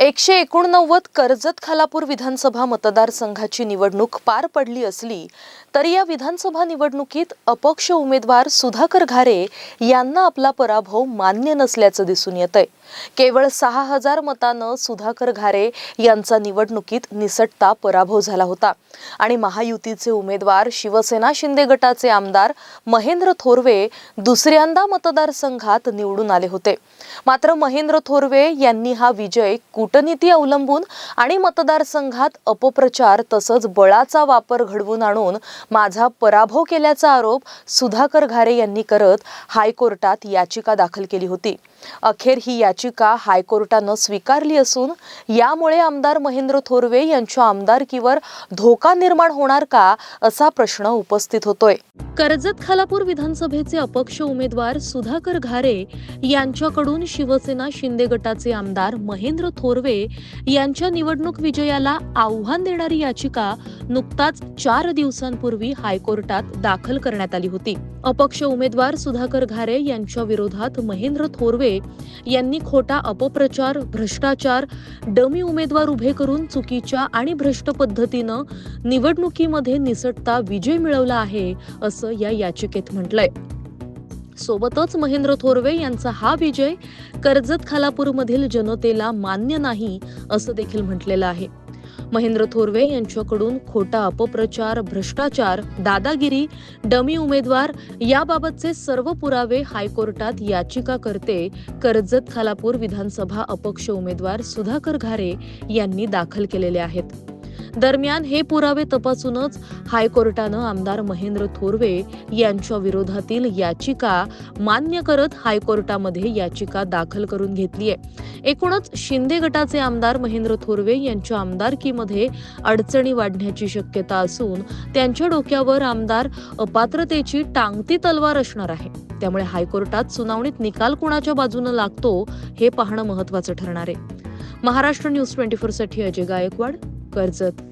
एकशे एकोणनव्वद कर्जत खालापूर विधानसभा मतदारसंघाची निवडणूक पार पडली असली तरी या विधानसभा निवडणुकीत अपक्ष उमेदवार सुधाकर घारे यांना आपला पराभव मान्य नसल्याचं दिसून येत आहे केवळ सहा हजार मतानं सुधाकर घारे यांचा निवडणुकीत निसटता पराभव झाला होता. आणि महायुतीचे उमेदवार शिवसेना शिंदे गटाचे आमदार महेंद्र थोरवे दुसऱ्यांदा मतदारसंघात निवडून आले होते. मात्र महेंद्र थोरवे यांनी हा विजय कूटनीती अवलंबून आणि मतदारसंघात अपप्रचार तसंच बळाचा वापर घडवून आणून माझा पराभव केल्याचा आरोप सुधाकर घारे यांनी करत हायकोर्टात याचिका दाखल केली होती. अखेर ही याचिका हायकोर्टानं स्वीकारली असून यामुळे आमदार महेंद्र थोरवे यांच्या आमदारकीवर धोका निर्माण होणार का असा प्रश्न उपस्थित होतोय. कर्जत खालापूर विधानसभेचे अपक्ष उमेदवार सुधाकर घारे यांच्याकडून शिवसेना शिंदे गटाचे आमदार महेंद्र थोरवे यांच्या निवडणूक विजयाला आव्हान देणारी याचिका नुकताच चार दिवसांपूर्वी हायकोर्टात दाखल करण्यात आली होती. अपक्ष उमेदवार सुधाकर घारे यांच्या विरोधात महेंद्र थोरवे यांनी खोटा अपप्रचार भ्रष्टाचार डमी उमेदवार उभे करून चुकीच्या आणि भ्रष्ट पद्धतीनं निवडणुकीमध्ये निसटता विजय मिळवला आहे असं या याचिकेत म्हटलंय. सोबतच महेंद्र थोरवे यांचा हा विजय कर्जत खालापूरमधील जनतेला मान्य नाही असं देखील म्हटलेलं आहे. महेंद्र थोरवे यांच्याकडून खोटा अपप्रचार भ्रष्टाचार दादागिरी डमी उमेदवार याबाबतचे सर्व पुरावे हायकोर्टात याचिका करते कर्जत खालापूर विधानसभा अपक्ष उमेदवार सुधाकर घारे यांनी दाखल केलेले आहेत. दरम्यान हे पुरावे तपासूनच हायकोर्टानं आमदार महेंद्र थोरवे यांच्या विरोधातील याचिका मान्य करत हायकोर्टामध्ये याचिका दाखल करून घेतली आहे. एकूणच शिंदे गटाचे आमदार महेंद्र थोरवे यांच्या आमदारकीमध्ये अडचणी वाढण्याची शक्यता असून त्यांच्या डोक्यावर आमदार अपात्रतेची टांगती तलवार असणार आहे. त्यामुळे हायकोर्टात सुनावणीत निकाल कुणाच्या बाजूनं लागतो हे पाहणं महत्वाचं ठरणार आहे. महाराष्ट्र न्यूज ट्वेंटी फोरसाठी अजय गायकवाड. कर्जत.